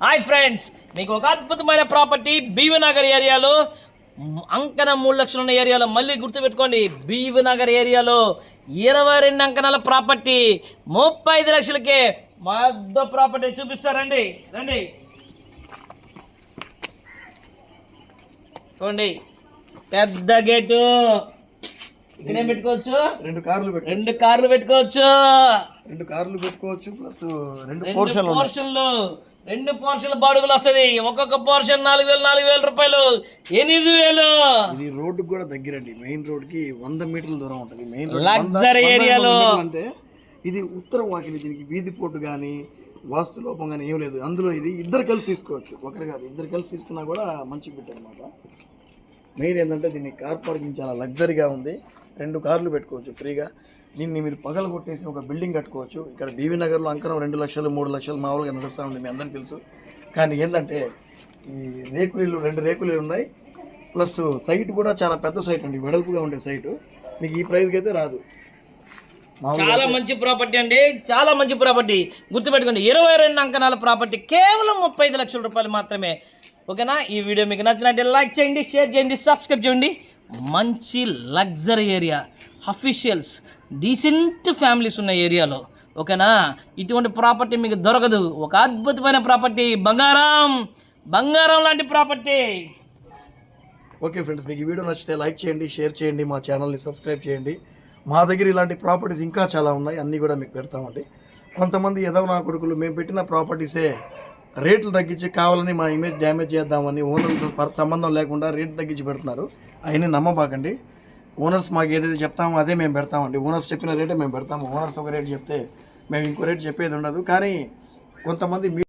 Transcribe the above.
Hi friends మీకు ఒక అద్భుతమైన ప్రాపర్టీ బీవీ నగర్ ఏరియాలో మ్, అంకణ మూడు లక్షలు ఉన్న ఏరియాలో మళ్ళీ గుర్తుపెట్టుకోండి. బీవీ నగర్ ఏరియాలో ఇరవై రెండు అంకణాల ప్రాపర్టీ ముప్పై ఐదు లక్షలకే పెద్ద ప్రాపర్టీ చూపిస్తారండి రండి చూడండి పెద్ద గేటు. ఇక్కడేం పెట్టుకోవచ్చు? రెండు కార్లు రెండు కార్లు పెట్టుకోవచ్చు. రెండు కార్లు పెట్టుకోవచ్చు ప్లస్ రెండు. పోర్షన్లు. రెండు పోర్షన్ల బాడుగులు వస్తుంది. ఒక్కొక్క పోర్షన్ నాలుగు వేలు నాలుగు వేల రూపాయలు. ఎనిమిది వేలు ఇది రోడ్డు కూడా దగ్గరండి. మెయిన్ రోడ్కి వంద మీటర్ల దూరం ఉంటుంది. మెయిన్ Luxury ఏరియాలో. అంటే ఇది ఉత్తర వాకిలి దీనికి వీధి పోటు కానీ వాస్తు లోపం కానీ ఏం లేదు. అందులో ఇది ఇద్దరు కలిసి తీసుకోవచ్చు. ఒకరు కాదు ఇద్దరు కలిసి తీసుకున్నా కూడా మంచి బిట్ అనమాట మెయిన్ ఏంటంటే దీన్ని కార్ పార్కింగ్ చాలా లగ్జరీగా ఉంది. రెండు కార్లు పెట్టుకోవచ్చు ఫ్రీగా. దీన్ని మీరు పగల కొట్టేసి ఒక బిల్డింగ్ కట్టుకోవచ్చు. ఇక్కడ బీవీ నగర్లో అంకరం రెండు లక్షలు మూడు లక్షలు మామూలుగా నడుస్తూ ఉంది మీ అందరికీ తెలుసు. కానీ ఏంటంటే ఈ రేకులు ఇల్లు రెండు రేకులు ఇల్లు ఉన్నాయి. ప్లస్ సైట్ కూడా చాలా పెద్ద సైట్ అండి వెడల్పుగా ఉండే సైటు. మీకు ఈ ప్రైస్కి అయితే రాదు. చాలా మంచి ప్రాపర్టీ అండి చాలా మంచి ప్రాపర్టీ. గుర్తుపెట్టుకోండి ఇరవై రెండు అంకణాల ప్రాపర్టీ కేవలం ముప్పై ఐదు లక్షల రూపాయలు మాత్రమే. ఓకేనా? ఈ వీడియో మీకు నచ్చినట్టే లైక్ చేయండి షేర్ చేయండి సబ్స్క్రైబ్ చేయండి. మంచి luxury area. Officials decent families ఉన్న ఏరియాలో. ఓకేనా? ఇటువంటి ప్రాపర్టీ మీకు దొరకదు. ఒక అద్భుతమైన ప్రాపర్టీ బంగారం. బంగారం లాంటి ప్రాపర్టీ. ఓకే ఫ్రెండ్స్ మీకు ఈ వీడియో నచ్చితే లైక్ చేయండి షేర్ చేయండి మా ఛానల్ని సబ్స్క్రైబ్ చేయండి. మా దగ్గర ఇలాంటి ప్రాపర్టీస్ ఇంకా చాలా ఉన్నాయి అన్నీ కూడా మీకు పెడతామండి. కొంతమంది ఎదవ నా కొడుకులు మేము పెట్టిన ప్రాపర్టీసే రేట్లు తగ్గించి కావాలని మా ఇమేజ్ డ్యామేజ్ చేద్దామని ఓనర్లతో సంబంధం లేకుండా రేట్ తగ్గించి పెడుతున్నారు. అవన్నీ నమ్మబాకండి. ఓనర్స్ మాకు ఏదైతే చెప్తామో అదే మేము పెడతామండి ఓనర్స్ చెప్పిన రేటే మేము పెడతాము. ఓనర్స్ ఒక రేటు చెప్తే మేము ఇంకో రేట్ చెప్పేది ఉండదు. కానీ కొంతమంది మీ